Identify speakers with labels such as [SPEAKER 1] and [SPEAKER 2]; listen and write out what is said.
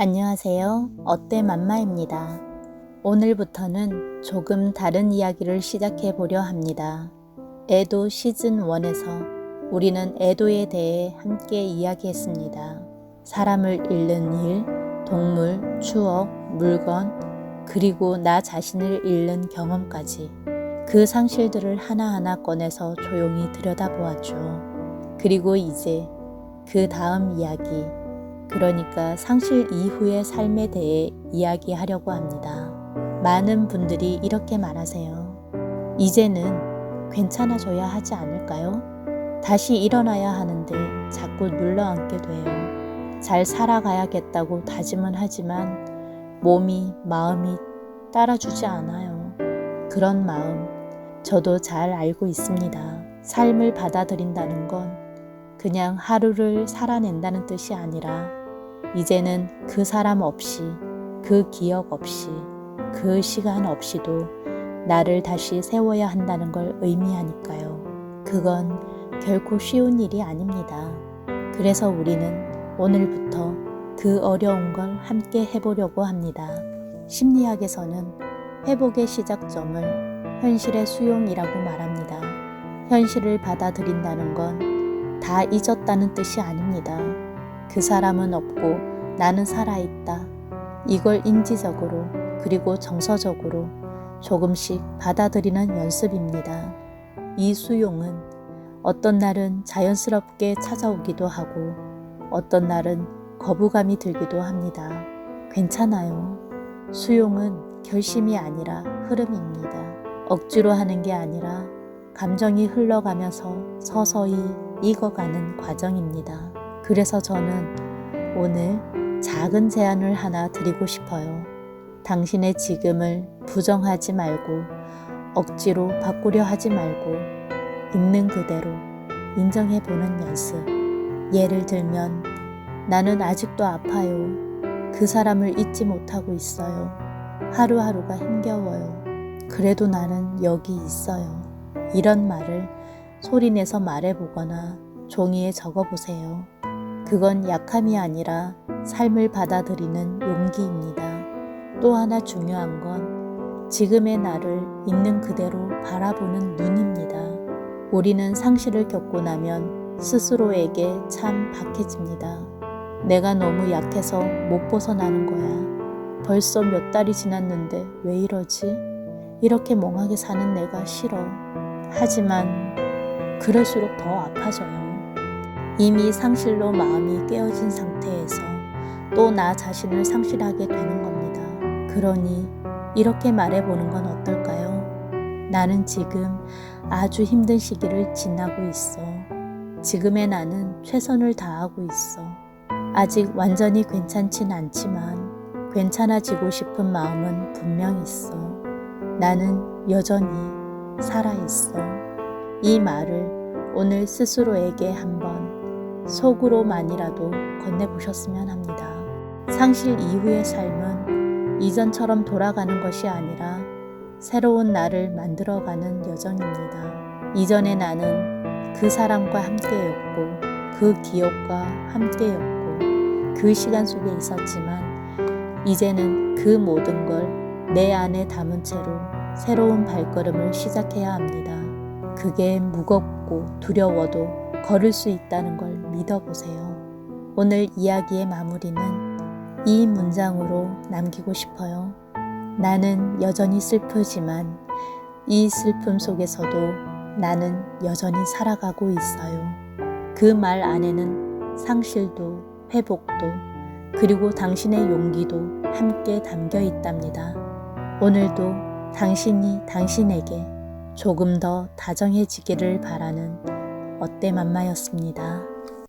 [SPEAKER 1] 안녕하세요. 어때 맘마입니다. 오늘부터는 조금 다른 이야기를 시작해 보려 합니다. 애도 시즌 1에서 우리는 애도에 대해 함께 이야기했습니다. 사람을 잃는 일, 동물, 추억, 물건, 그리고 나 자신을 잃는 경험까지 그 상실들을 하나하나 꺼내서 조용히 들여다보았죠. 그리고 이제 그 다음 이야기, 그러니까 상실 이후의 삶에 대해 이야기하려고 합니다. 많은 분들이 이렇게 말하세요. 이제는 괜찮아져야 하지 않을까요? 다시 일어나야 하는데 자꾸 눌러앉게 돼요. 잘 살아가야겠다고 다짐은 하지만 몸이, 마음이 따라주지 않아요. 그런 마음, 저도 잘 알고 있습니다. 삶을 받아들인다는 건 그냥 하루를 살아낸다는 뜻이 아니라 이제는 그 사람 없이, 그 기억 없이, 그 시간 없이도 나를 다시 세워야 한다는 걸 의미하니까요. 그건 결코 쉬운 일이 아닙니다. 그래서 우리는 오늘부터 그 어려운 걸 함께 해보려고 합니다. 심리학에서는 회복의 시작점을 현실의 수용이라고 말합니다. 현실을 받아들인다는 건 다 잊었다는 뜻이 아닙니다. 그 사람은 없고 나는 살아있다. 이걸 인지적으로 그리고 정서적으로 조금씩 받아들이는 연습입니다. 이 수용은 어떤 날은 자연스럽게 찾아오기도 하고 어떤 날은 거부감이 들기도 합니다. 괜찮아요. 수용은 결심이 아니라 흐름입니다. 억지로 하는 게 아니라 감정이 흘러가면서 서서히 익어가는 과정입니다. 그래서 저는 오늘 작은 제안을 하나 드리고 싶어요. 당신의 지금을 부정하지 말고 억지로 바꾸려 하지 말고 있는 그대로 인정해 보는 연습. 예를 들면 나는 아직도 아파요. 그 사람을 잊지 못하고 있어요. 하루하루가 힘겨워요. 그래도 나는 여기 있어요. 이런 말을 소리내서 말해보거나 종이에 적어보세요. 그건 약함이 아니라 삶을 받아들이는 용기입니다. 또 하나 중요한 건 지금의 나를 있는 그대로 바라보는 눈입니다. 우리는 상실을 겪고 나면 스스로에게 참 박해집니다. 내가 너무 약해서 못 벗어나는 거야. 벌써 몇 달이 지났는데 왜 이러지? 이렇게 멍하게 사는 내가 싫어. 하지만 그럴수록 더 아파져요. 이미 상실로 마음이 깨어진 상태에서 또 나 자신을 상실하게 되는 겁니다. 그러니 이렇게 말해보는 건 어떨까요? 나는 지금 아주 힘든 시기를 지나고 있어. 지금의 나는 최선을 다하고 있어. 아직 완전히 괜찮진 않지만 괜찮아지고 싶은 마음은 분명 있어. 나는 여전히 살아있어. 이 말을 오늘 스스로에게 한번 속으로만이라도 건네보셨으면 합니다. 상실 이후의 삶은 이전처럼 돌아가는 것이 아니라 새로운 나를 만들어가는 여정입니다. 이전의 나는 그 사람과 함께였고 그 기억과 함께였고 그 시간 속에 있었지만 이제는 그 모든 걸 내 안에 담은 채로 새로운 발걸음을 시작해야 합니다. 그게 무겁고 두려워도 걸을 수 있다는 걸 믿어보세요. 오늘 이야기의 마무리는 이 문장으로 남기고 싶어요. 나는 여전히 슬프지만 이 슬픔 속에서도 나는 여전히 살아가고 있어요. 그 말 안에는 상실도 회복도 그리고 당신의 용기도 함께 담겨 있답니다. 오늘도 당신이 당신에게 조금 더 다정해지기를 바라는 어때 맘마였습니다.